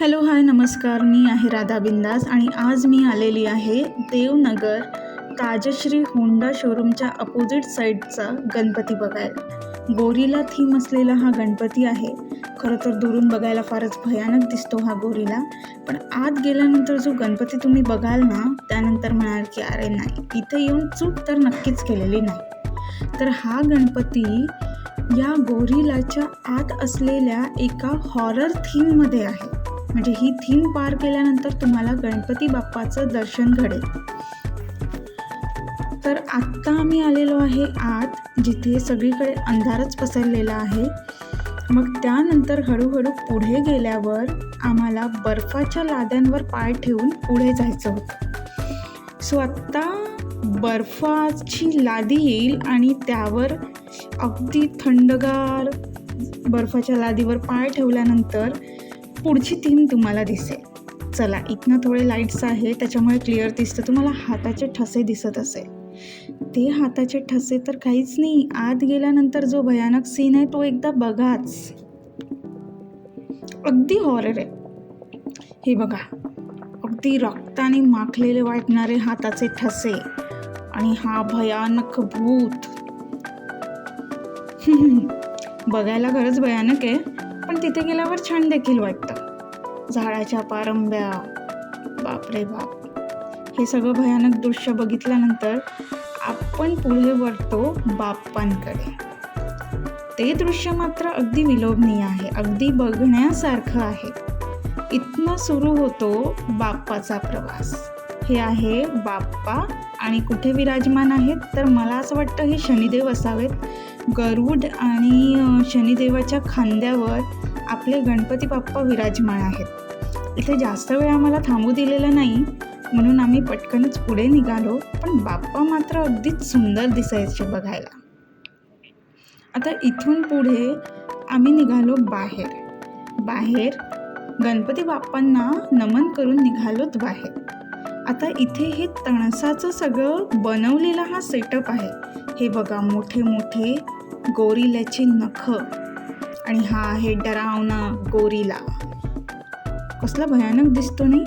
Hello hi नमस्कार. मी आहे राधा बिंदास आणि आज मी आलेली आहे देवनगर ताजश्री होंडा शोरूमच्या अपोजिट साईडचा गणपती बघायला. गोरीला थीम असलेला हा गणपती आहे. खरं तर दुरून बघायला फारच भयानक दिसतो हा गोरीला. पण आत गेल्यानंतर जो गणपती तुम्ही बघाल ना त्यानंतर म्हणाल की अरे नाही इथे येऊन चूक तर नक्कीच केलेली नाही. तर हा गणपती या गोरिलाच्या आत असलेल्या एका हॉरर थीममध्ये आहे. म्हणजे ही थीम पार केल्यानंतर तुम्हाला गणपती बाप्पाचं दर्शन घडेल. तर आत्ता आम्ही आलेलो आहे आत जिथे सगळीकडे अंधारच पसरलेला आहे. मग त्यानंतर हळूहळू पुढे गेल्यावर आम्हाला बर्फाच्या लाद्यांवर पाय ठेवून पुढे जायचं होतं. सो आत्ता बर्फाची लादी येईल आणि त्यावर अगदी थंडगार बर्फाच्या लादीवर पाय ठेवल्यानंतर पुढची थीम तुम्हाला दिसेल. चला इथनं थोडे लाईट्स आहे त्याच्यामुळे क्लिअर दिसतं. तुम्हाला हाताचे ठसे दिसत असेल. ते हाताचे ठसे तर काहीच नाही. आत गेल्यानंतर जो भयानक सीन आहे तो एकदा बघाच. अगदी हॉरर आहे. हे बघा. अगदी रक्ताने माखलेले वाटणारे हाताचे ठसे. आणि हा भयानक भूत. बघायला खरंच भयानक आहे पण तिथे गेल्यावर छान देखील वाटतं. झाडाच्या पारंब्या. बापरे बाप. हे सगळं भयानक दृश्य बघितल्यानंतर आपण पुढे वळतो बाप्पांकडे. ते दृश्य मात्र अगदी विलोभनीय आहे अगदी बघण्यासारखं आहे. इथनं सुरू होतो बाप्पाचा प्रवास. हे आहे बाप्पा आणि कुठे विराजमान आहेत? तर मला असं वाटतं हे शनिदेव असावेत. गरुड आणि शनिदेवाच्या खांद्यावर आपले गणपती बाप्पा विराजमान आहेत. इथे जास्त वेळ आम्हाला थांबू दिलेला नाही. म्हणून आम्ही पटकनच पुढे निघालो पण बाप्पा मात्र अगदीच सुंदर दिसायचे बघायला. आता इथून पुढे आम्ही निघालो बाहेर. बाहेर गणपती बाप्पांना नमन करून निघालोत बाहेर. आता इथे हे तणसाचं सगळं बनवलेला हा सेटअप आहे. हे बघा मोठे मोठे गोरिल्याची नख. आणि हा आहे डरावना गोरीला. कसला भयानक दिसतो नाही?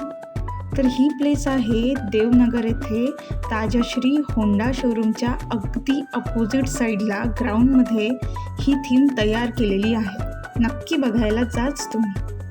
तर ही प्लेस आहे देवनगर येथे ताजश्री होंडा शोरूमच्या अगदी अपोजिट साईडला ग्राउंडमध्ये ही थीम तयार केलेली आहे. नक्की बघायला जाच तुम्ही.